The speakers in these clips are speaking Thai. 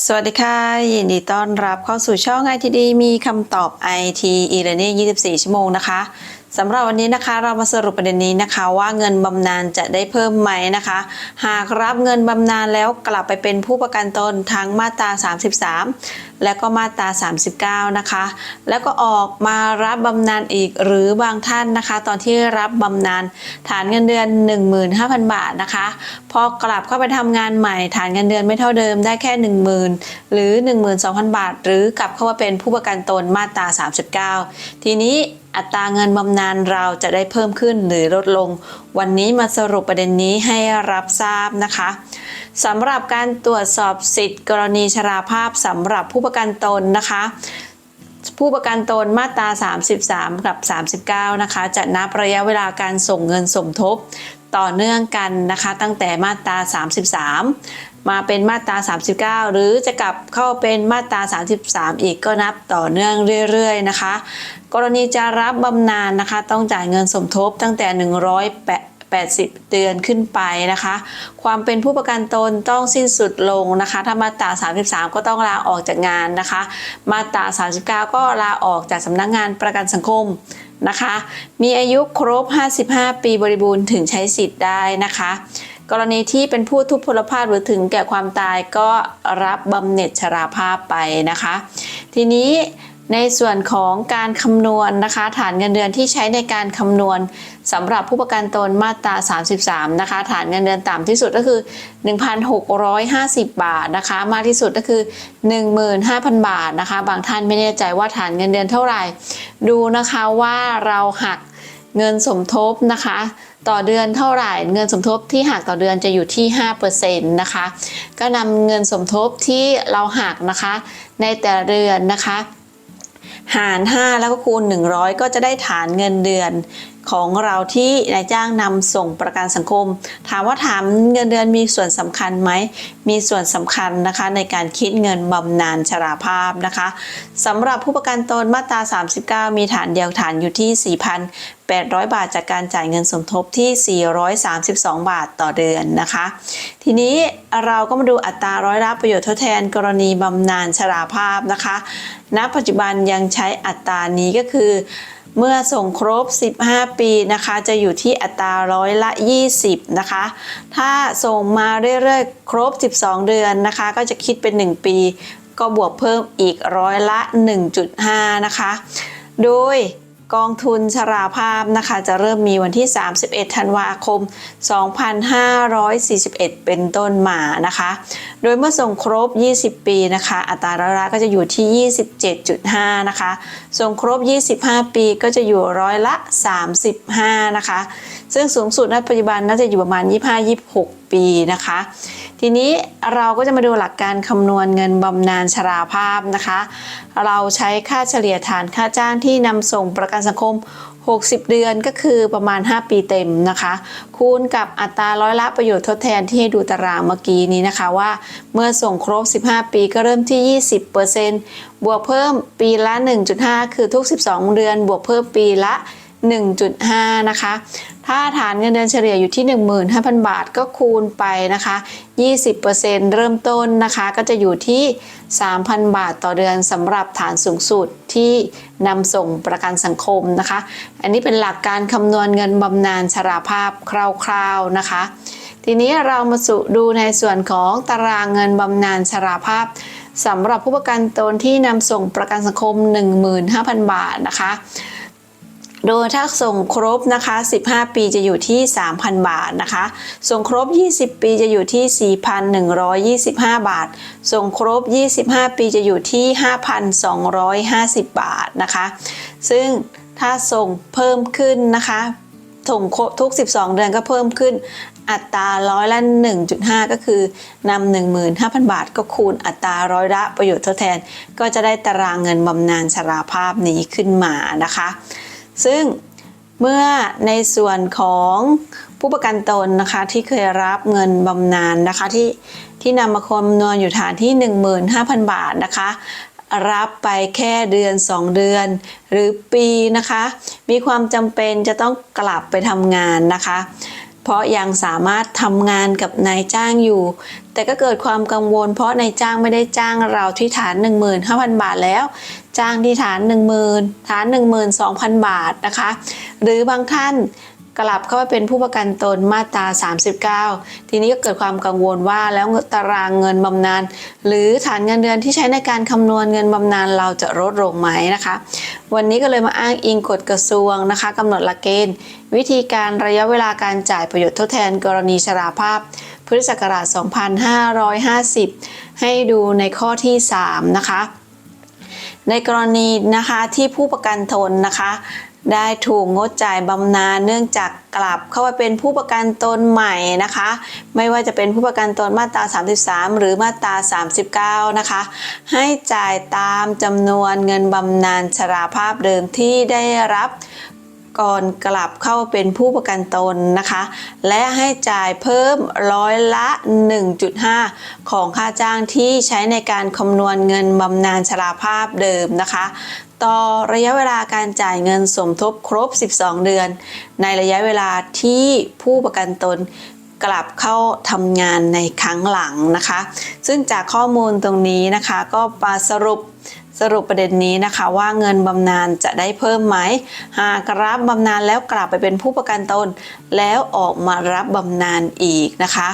สวัสดีค่ะ ยินดีต้อนรับเข้าสู่ช่องไอทีดีมีคำตอบ IT e-learning 24 ชั่วโมงนะคะสำหรับวันนี้นะคะเรามาสรุปประเด็นนี้นะคะว่าเงินบำนาญจะได้เพิ่มไหมนะคะ หากรับเงินบำนาญแล้วกลับไปเป็นผู้ประกันตนทั้งมาตรา 33 และก็มาตรา 39 นะคะ แล้วก็ออกมารับบำนาญอีกหรือบางท่านนะคะ ตอนที่รับบำนาญฐานเงินเดือน 15,000 บาทนะคะ พอกลับเข้าไปทำงานใหม่ฐานเงินเดือนไม่เท่าเดิมได้แค่ 10,000 หรือ 12,000 บาท หรือกลับเข้ามาเป็นผู้ประกันตนมาตรา 39 ทีนี้อัตราเงินบำนาญเราจะได้เพิ่มขึ้นหรือลดลง วันนี้มาสรุปประเด็นนี้ให้รับทราบนะคะ สำหรับการตรวจสอบสิทธิ์ กรณีชราภาพสำหรับผู้ประกันตนนะคะ ผู้ประกันตนมาตรา 33 กับ 39 นะคะ จะนับระยะเวลาการส่งเงินสมทบต่อเนื่องกันนะคะ ตั้งแต่มาตรา 33 มาเป็นมาตรา 39 หรือจะกลับเข้าเป็นมาตรา 33 อีกก็นับต่อเนื่องเรื่อยๆนะคะ กรณีจะรับบำนาญนะคะ ต้องจ่ายเงินสมทบตั้งแต่ 80 เดือนขึ้นไปนะคะ ความเป็นผู้ประกันตนต้องสิ้นสุดลงนะคะ ถ้ามาตรา 33 ก็ต้องลาออกจากงานนะคะ มาตรา 39 ก็ลาออกจากสำนักงงานประกันสังคมนะคะ มีอายุครบ 55 ปีบริบูรณ์ถึงใช้สิทธิ์ได้นะคะ กรณีที่เป็นผู้ทุพพลภาพหรือถึงแก่ความตายก็รับบำเหน็จชราภาพไปนะคะ ทีนี้ ในส่วนของการคำนวณนะคะ ฐานเงินเดือนที่ใช้ในการคำนวณสำหรับผู้ประกันตนมาตรา 33 นะคะ ฐานเงินเดือนต่ำที่สุดก็คือ 1,650 บาทนะคะ มากที่สุดก็คือ 15,000 บาทนะคะ บางท่านไม่แน่ใจว่าฐานเงินเดือนเท่าไหร่ ดูนะคะว่าเราหักเงินสมทบนะคะ ต่อเดือนเท่าไหร่ เงินสมทบที่หักต่อเดือนจะอยู่ที่5%นะคะ ก็นำเงินสมทบที่เราหักนะคะ ในแต่ละเดือนนะคะ หาร 5 แล้วก็คูณ 100 ก็จะได้ฐานเงินเดือน ของเราที่นายจ้างนำส่งประกันสังคม ถามว่าถามเงินเดือนมีส่วนสำคัญไหม มีส่วนสำคัญนะคะในการคิดเงินบำนาญชราภาพนะคะสำหรับผู้ประกันตนมาตรา 39 มีฐานเดียวฐานอยู่ที่ 4,800 บาทจากการจ่ายเงินสมทบที่ 432 บาทต่อเดือนนะคะ ทีนี้เราก็มาดูอัตราร้อยรับประโยชน์ทดแทนกรณีบำนาญชราภาพนะคะ ณ ปัจจุบันยังใช้อัตรานี้ก็คือ เมื่อส่งครบ 15 ปีนะคะ จะอยู่ที่อัตราร้อยละ 20 นะคะ ถ้าส่งมาเรื่อยๆ ครบ 12 เดือนนะคะ ก็จะคิดเป็น 1 ปี ก็บวกเพิ่มอีกร้อยละ 1.5 นะคะ โดย กองทุนชราภาพนะคะจะเริ่มมีวันที่ 31 ธันวาคม 2541 เป็นต้นมานะคะ โดยเมื่อส่งครบ 20 ปีนะคะ อัตราร้อยละก็จะอยู่ที่ 27.5 นะคะ ส่งครบ 25 ปีก็จะอยู่ร้อยละ 35 นะคะ ซึ่งสูงสุดในปัจจุบันน่าจะอยู่ประมาณ 25-26 ปีนะคะทีนี้เราก็จะมาดูหลักการคำนวณเงินบำนาญชราภาพนะคะ เราใช้ค่าเฉลี่ยฐานค่าจ้างที่นำส่งประกันสังคม 60 เดือนก็คือประมาณ 5 ปีเต็มนะคะ คูณกับอัตราร้อยละประโยชน์ทดแทนที่ให้ดูตารางเมื่อกี้นี้นะคะว่า เมื่อส่งครบ 15 ปีก็เริ่มที่ 20%บวกเพิ่มปีละ 1.5 คือทุก 12 เดือน บวกเพิ่มปีละ 1.5 นะคะ ถ้าฐานเงินเดือนเฉลี่ยอยู่ที่ 15,000 บาทก็คูณไปนะคะ 20%เริ่มต้นนะคะก็จะอยู่ที่ 3,000 บาทต่อเดือนสำหรับฐานสูงสุดที่นำส่งประกันสังคมนะคะ อันนี้เป็นหลักการคำนวณเงินบำนาญชราภาพคร่าวๆนะคะ ทีนี้เรามาสู่ดูในส่วนของตารางเงินบำนาญชราภาพสำหรับผู้ประกันตนที่นำส่งประกันสังคม 15,000 บาทนะคะ โดยถ้าส่งครบนะคะ 15 ปีจะอยู่ที่ 3,000 บาทนะคะ ส่งครบ 20 ปีจะอยู่ที่ 4,125 บาท ส่งครบ 25 ปีจะอยู่ที่ 5,250 บาทนะคะ ซึ่งถ้าส่งเพิ่มขึ้นนะคะส่งทุก 12 เดือนก็เพิ่มขึ้นอัตราร้อยละ 1.5 ก็คือนำ15,000 บาท ก็คูณอัตราร้อยละประโยชน์ทดแทน ก็จะได้ตารางเงินบำนาญชราภาพนี้ขึ้นมานะคะ ซึ่งเมื่อในส่วนของผู้ประกันตนนะคะที่เคยรับเงินบำนาญนะคะที่ที่นำมาคำนวณอยู่ฐานที่ 15,000 บาทนะคะ รับไปแค่เดือน 2 เดือน หรือปีนะคะ มีความจำเป็นจะต้องกลับไปทำงานนะคะ เพราะยังสามารถทำงานกับนายจ้างอยู่ แต่ก็เกิดความกังวล เพราะนายจ้างไม่ได้จ้างเราที่ฐาน 15,000 บาทแล้ว จ้างที่ฐาน 10,000 ฐาน 12,000 บาทนะคะ หรือบางท่าน กลับเข้าไปเป็นผู้ประกันตนมาตรา 39 ทีนี้ก็เกิดความกังวลว่าแล้วตารางเงินบำนาญหรือฐานเงินเดือนที่ใช้ในการคำนวณเงินบำนาญเราจะลดลงไหมนะคะ วันนี้ก็เลยมาอ้างอิงกฎกระทรวงนะคะกำหนดหลักเกณฑ์ วิธีการระยะเวลาการจ่ายประโยชน์ทดแทนกรณีชราภาพพุทธศักราช 2550 ให้ดูในข้อที่ 3 นะคะ ในกรณีนะคะที่ผู้ประกันตนนะคะ ได้ถูกงดจ่ายบำนาญเนื่องจากกลับเข้าไปเป็นผู้ประกันตนใหม่นะคะ ไม่ว่าจะเป็นผู้ประกันตนมาตรา 33 หรือมาตรา 39 นะคะ ให้จ่ายตามจำนวนเงินบำนาญชราภาพเดิมที่ได้รับก่อนกลับเข้าเป็นผู้ประกันตนนะคะ และให้จ่ายเพิ่มร้อยละ 1.5 ของค่าจ้างที่ใช้ในการคำนวณเงินบำนาญชราภาพเดิมนะคะ ต่อระยะเวลาการจ่ายเงินสมทบครบ 12 เดือน ในระยะเวลาที่ผู้ประกันตนกลับเข้าทำงานในครั้งหลังนะคะ ซึ่งจากข้อมูลตรงนี้นะคะก็มาสรุปสรุปประเด็นนี้นะคะว่าเงินบำนาญจะได้เพิ่มไหม หากรับบำนาญแล้วกลับไปเป็นผู้ประกันตน แล้วออกมารับบำนาญอีกนะคะ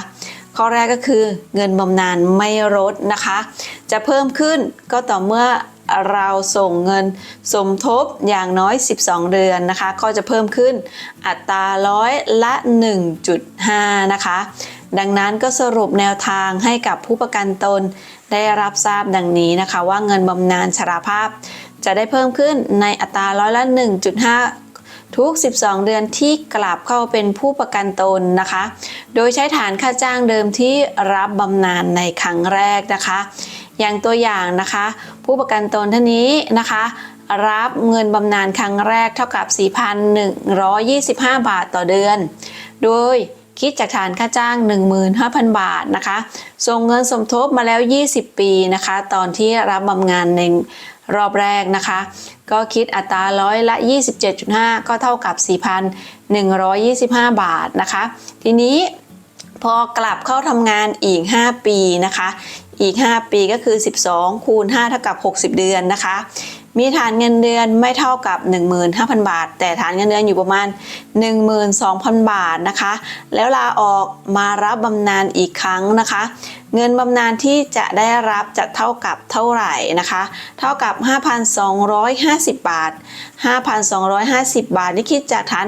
ข้อแรกก็คือเงินบำนาญไม่ลดนะคะ จะเพิ่มขึ้นก็ต่อเมื่อ เราส่งเงินสมทบอย่างน้อย 12 เดือนนะคะ ก็จะเพิ่มขึ้นอัตราร้อยละ 1.5 นะคะ ดังนั้นก็สรุปแนวทางให้กับผู้ประกันตนได้รับทราบดังนี้นะคะ ว่าเงินบำนาญชราภาพ จะได้เพิ่มขึ้นในอัตราร้อยละ 1.5ทุก 12 เดือนที่กลับเข้าเป็นผู้ประกันตนนะคะ โดยใช้ฐานค่าจ้างเดิมที่รับบำนาญในครั้งแรกนะคะ อย่างตัวอย่างนะคะ ผู้ประกันตนท่านนี้นะคะ รับเงินบำนาญครั้งแรกเท่ากับ 4,125 บาทต่อเดือน โดยคิดจากฐานค่าจ้าง 15,000 บาทนะคะ ส่งเงินสมทบมาแล้ว 20 ปีนะคะ ตอนที่รับบำนาญในรอบแรกนะคะ ก็คิดอัตราร้อยละ 27.5 ก็เท่ากับ 4,125 บาทนะคะ ทีนี้พอกลับเข้าทำงานอีก 5 ปีนะคะ อีก 5 ปีก็คือ 12 คูณ 5 เท่ากับ 60 เดือนนะคะ มีฐานเงินเดือนไม่เท่ากับ 15,000 บาท แต่ฐานเงินเดือนอยู่ประมาณ 12,000 บาทนะคะ แล้วลาออกมารับบำนาญอีกครั้งนะคะ เงินบำนาญที่จะได้รับจะเท่ากับเท่าไหร่นะคะ เท่ากับ 5,250 บาท 5,250 บาทนี่คิดจากฐาน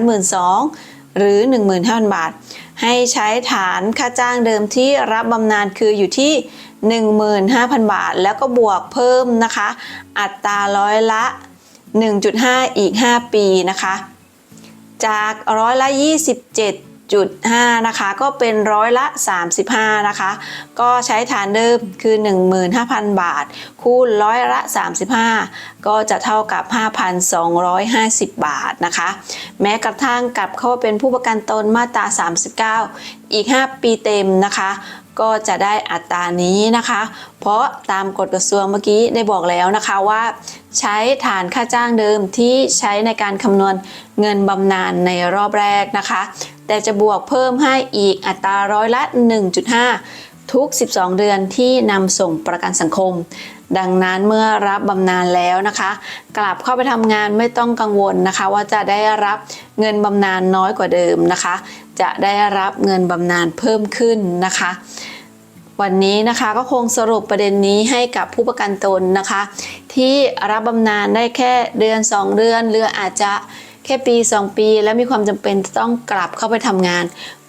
12,000หรือ 15,000 บาท ให้ใช้ฐานค่าจ้างเดิมที่รับบำนาญคืออยู่ที่ 15,000 บาท แล้วก็บวกเพิ่มนะคะ อัตราร้อยละ 1.5 อีก 5 ปีนะคะ จากร้อยละ 27.5 นะคะ ก็เป็นร้อยละ 35 นะคะ ก็ใช้ฐานเดิมคือ 15,000 บาท คูณร้อยละ 35 ก็จะเท่ากับ 5,250 บาทนะคะ แม้กระทั่งกลับเข้าเป็นผู้ประกันตนมาตรา 39 อีก 5 ปีเต็มนะคะ ก็จะได้อัตรานี้นะคะ เพราะตามกฎกระทรวงเมื่อกี้ได้บอกแล้วนะคะว่า ใช้ฐานค่าจ้างเดิมที่ใช้ในการคำนวณเงินบำนาญในรอบแรกนะคะ แต่จะบวกเพิ่มให้อีกอัตราร้อยละ 1.5 ทุก 12 เดือนที่นำส่งประกันสังคม ดังนั้นเมื่อรับบำนาญแล้วนะคะ กลับเข้าไปทำงานไม่ต้องกังวลนะคะ ว่าจะได้รับเงินบำนาญน้อยกว่าเดิมนะคะจะได้รับเงินบำนาญเพิ่มขึ้นนะคะ วันนี้นะคะก็คงสรุปประเด็นนี้ให้กับผู้ประกันตนนะคะ ที่รับบำนาญได้แค่เดือน 2 เดือนหรืออาจจะแค่ปี 2 ปี แล้วมีความจำเป็นต้องกลับเข้าไปทำงาน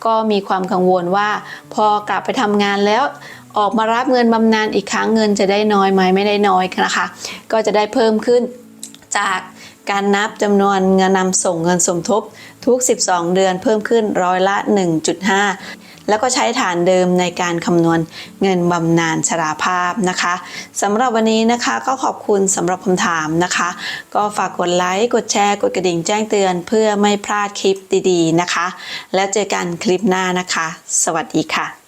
ก็มีความกังวลว่า พอกลับไปทำงานแล้ว ออกมารับเงินบำนาญอีกครั้งเงินจะได้น้อยไหมไม่ได้น้อยนะคะ ก็จะได้เพิ่มขึ้นจาก การนับจำนวนเงินนำส่งเงินสมทบทุก 12 เดือนเพิ่มขึ้นร้อยละ 1.5 แล้วก็ใช้ฐานเดิมในการคำนวณเงินบำนาญชราภาพนะคะสำหรับวันนี้นะคะก็ขอบคุณสำหรับคำถามนะคะ ก็ฝากกดไลค์ กดแชร์ กดกระดิ่งแจ้งเตือนเพื่อไม่พลาดคลิปดีๆนะคะ แล้วเจอกันคลิปหน้านะคะ สวัสดีค่ะ